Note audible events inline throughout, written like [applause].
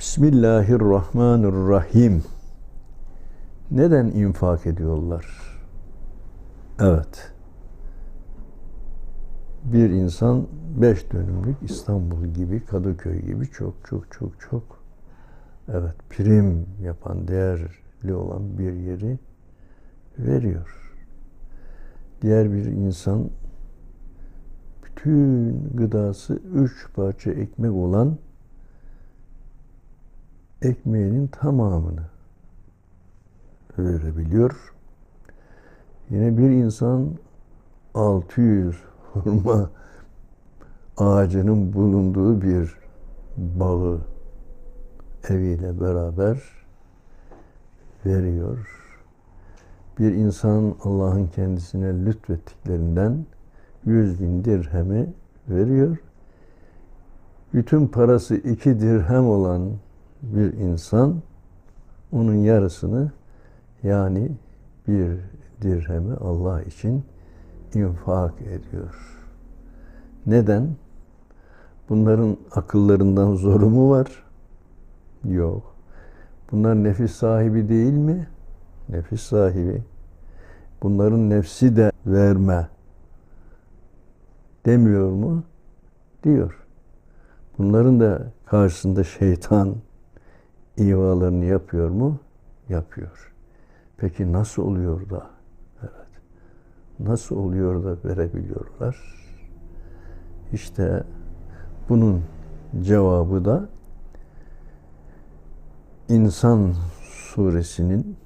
Bismillahirrahmanirrahim. Neden infak ediyorlar? Evet. Bir insan beş dönümlük İstanbul gibi, Kadıköy gibi çok çok çok çok evet prim yapan, değerli olan bir yeri veriyor. Diğer bir insan bütün gıdası üç parça ekmek olan ekmeğinin tamamını verebiliyor. Yine bir insan 600 hurma ağacının bulunduğu bir bağı eviyle beraber veriyor. Bir insan Allah'ın kendisine lütfettiklerinden 100 bin dirhemi veriyor. Bütün parası iki dirhem olan bir insan onun yarısını yani bir dirhemi Allah için infak ediyor. Neden? Bunların akıllarından zoru mu var? Yok. Bunlar nefis sahibi değil mi? Nefis sahibi. Bunların nefsi de verme demiyor mu? Diyor. Bunların da karşısında şeytan ivalarını yapıyor mu? Yapıyor. Peki nasıl oluyor da? Evet. Nasıl oluyor da verebiliyorlar? İşte bunun cevabı da İnsan suresinin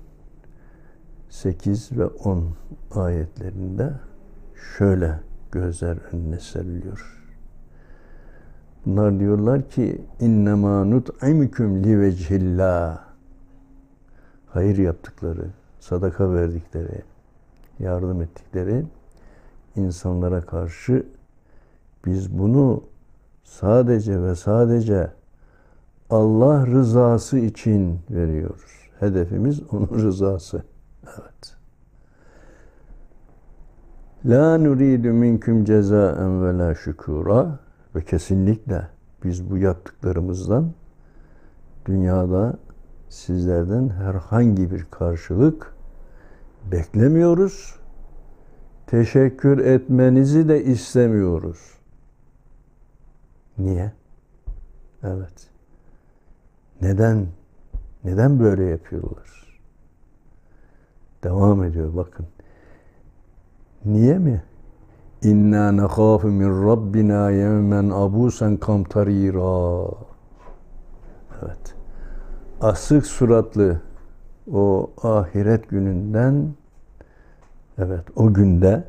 8 ve 10 ayetlerinde şöyle gözler önüne seriliyor. Bunlar diyorlar ki innema nut'imkum li vecihillah. Hayır yaptıkları, sadaka verdikleri, yardım ettikleri insanlara karşı biz bunu sadece ve sadece Allah rızası için veriyoruz. Hedefimiz onun [laughs] rızası. Evet. La nuridu minkum cezaen ve la şükura ve kesinlikle biz bu yaptıklarımızdan dünyada sizlerden herhangi bir karşılık beklemiyoruz. Teşekkür etmenizi de istemiyoruz. Niye? Evet. Neden? Neden böyle yapıyorlar? Devam ediyor bakın. Niye mi? İnna nekhafu min rabbina yevmen abusen kamtarira. Evet. Asık suratlı o ahiret gününden evet o günde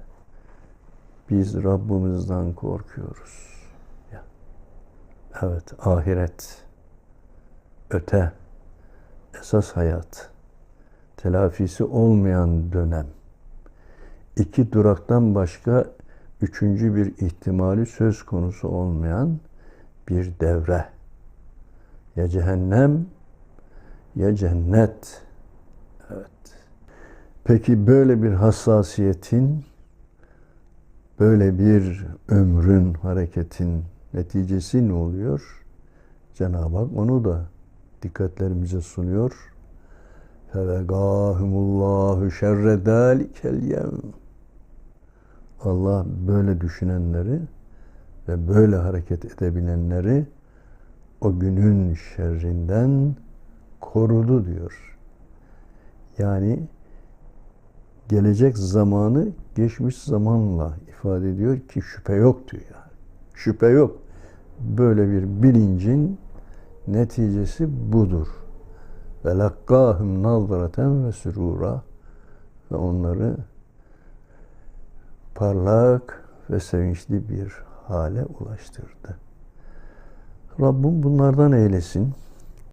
biz Rabbimizden korkuyoruz. Evet ahiret öte esas hayat telafisi olmayan dönem iki duraktan başka üçüncü bir ihtimali söz konusu olmayan bir devre. Ya cehennem ya cennet. Evet. Peki böyle bir hassasiyetin, böyle bir ömrün, hareketin neticesi ne oluyor? Cenab-ı Hak onu da dikkatlerimize sunuyor. فَوَقَاهُمُ اللّٰهُ شَرَّ ذَٰلِكَ الْيَوْمِ Allah böyle düşünenleri ve böyle hareket edebilenleri o günün şerrinden korudu diyor. Yani gelecek zamanı geçmiş zamanla ifade ediyor ki şüphe yok diyor yani. Şüphe yok. Böyle bir bilincin neticesi budur. Ve lakkahum nazraten ve sürura ve onları parlak ve sevinçli bir hale ulaştırdı. Rabbim bunlardan eylesin.